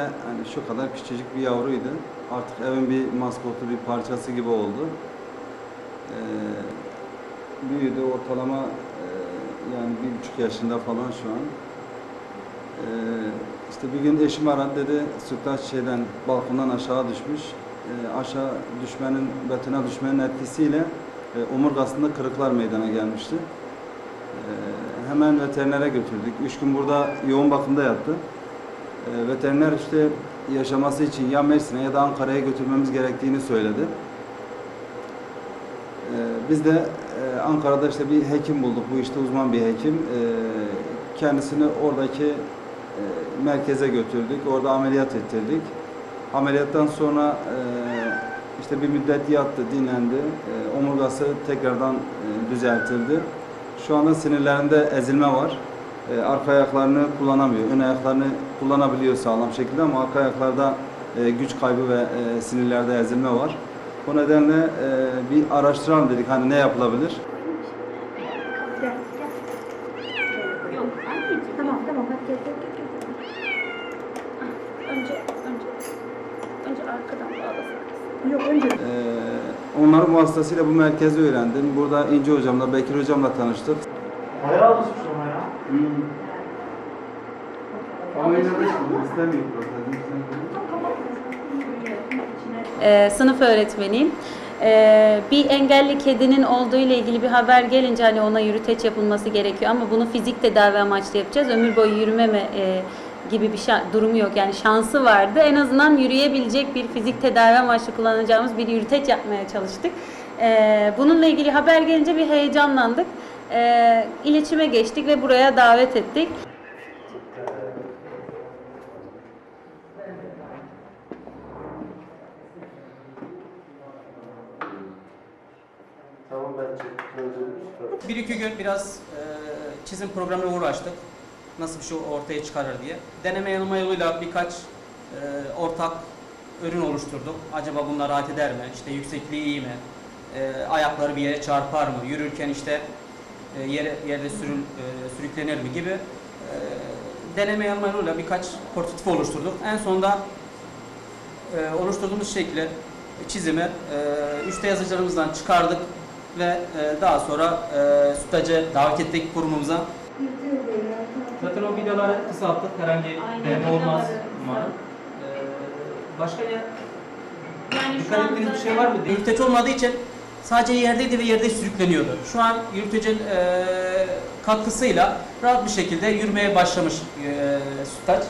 Hani şu kadar küçücük bir yavruydu. Artık evin bir maskotu, bir parçası gibi oldu. Ee, büyüdü ortalama e, yani bir buçuk yaşında falan şu an. Ee, işte bir gün eşim aradı dedi sütlaç şeyden balkondan aşağı düşmüş. Ee, aşağı düşmenin, betona düşmenin etkisiyle e, omurgasında kırıklar meydana gelmişti. Ee, hemen veterinere götürdük. Üç gün burada yoğun bakımda yattı. E, veteriner işte yaşaması için ya Mersin'e ya da Ankara'ya götürmemiz gerektiğini söyledi. E, biz de e, Ankara'da işte bir hekim bulduk, bu işte uzman bir hekim. E, kendisini oradaki e, merkeze götürdük, orada ameliyat ettirdik. Ameliyattan sonra e, işte bir müddet yattı, dinlendi. Omurgası tekrardan düzeltildi. Şu anda sinirlerinde ezilme var. E, arka ayaklarını kullanamıyor. Ön ayaklarını kullanabiliyor sağlam şekilde ama arka ayaklarda e, güç kaybı ve e, sinirlerde ezilme var. Bu nedenle e, bir araştıralım dedik hani ne yapılabilir. Gel, gel. Yok anneciğim. Tamam, tamam. Hadi gel, gel, gel. Önce, önce, önce arkadan bağlasak. Yok, önce. E, onların vasıtasıyla bu merkezi öğrendim. Burada İnce Hocam'la, Bekir Hocam'la tanıştık. Bayağı alışmış ama ya. Ama istemiyor Ee, sınıf öğretmeniyim. Ee, bir engelli kedinin olduğu ile ilgili bir haber gelince hani ona yürüteç yapılması gerekiyor ama bunu fizik tedavi amaçlı yapacağız. Ömür boyu yürüme mi, e, gibi bir durumu yok. Yani şansı vardı. En azından yürüyebilecek bir fizik tedavi amaçlı kullanacağımız bir yürüteç yapmaya çalıştık. Ee, bununla ilgili haber gelince bir heyecanlandık. Ee, iletişime geçtik ve buraya davet ettik. Bir iki gün biraz e, çizim programına uğraştık. Nasıl bir şey ortaya çıkarır diye. Deneme yanılma yoluyla birkaç e, ortak ürün oluşturduk. Acaba bunlar rahat eder mi? İşte yüksekliği iyi mi? E, ayakları bir yere çarpar mı? Yürürken işte e, yere, yerde sürül, e, sürüklenir mi gibi e, deneme yanılma yoluyla birkaç prototip oluşturduk. En sonunda e, oluşturduğumuz şekli, çizimi e, üstte yazıcılarımızdan çıkardık ve e, daha sonra e, sütacı davet ettik kurumumuza. Zaten o videoları kısalttık. Herhangi deneme olmaz umarım. Başka ne? Yani Dikkat ettiğiniz bir şey var mı? Yürüteç olmadığı için sadece yerdeydi ve yerde sürükleniyordu. Şu an yürütecin e, katkısıyla rahat bir şekilde yürümeye başlamış e, sütaç.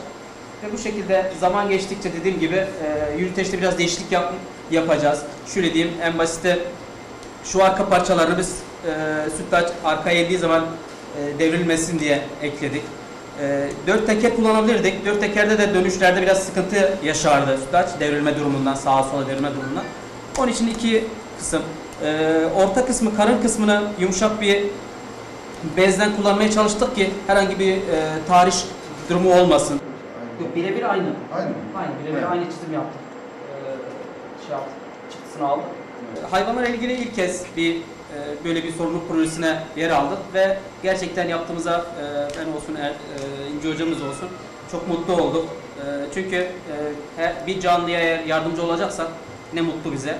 Ve bu şekilde zaman geçtikçe dediğim gibi e, yürüteçte biraz değişiklik yap, yapacağız. Şöyle diyeyim en basiti şu arka parçalarını biz e, sütlaç arkaya eğildiği zaman e, devrilmesin diye ekledik. E, dört teker kullanabilirdik. Dört tekerde de dönüşlerde biraz sıkıntı yaşardı sütlaç devrilme durumundan, sağa sola devrilme durumundan. Onun için iki kısım. E, orta kısmı, karın kısmını yumuşak bir bezden kullanmaya çalıştık ki herhangi bir e, tarih durumu olmasın. Yok birebir aynı. Aynı. Aynı birebir Evet. aynı çizim yaptık. Ee, şey yaptık, çıktısını aldık. Hayvanlarla ilgili ilk kez bir e, böyle bir sorumluluk projesine yer aldık ve gerçekten yaptığımıza e, ben olsun, er, e, İnci hocamız olsun çok mutlu olduk. E, çünkü e, her- bir canlıya eğer yardımcı olacaksak ne mutlu bize.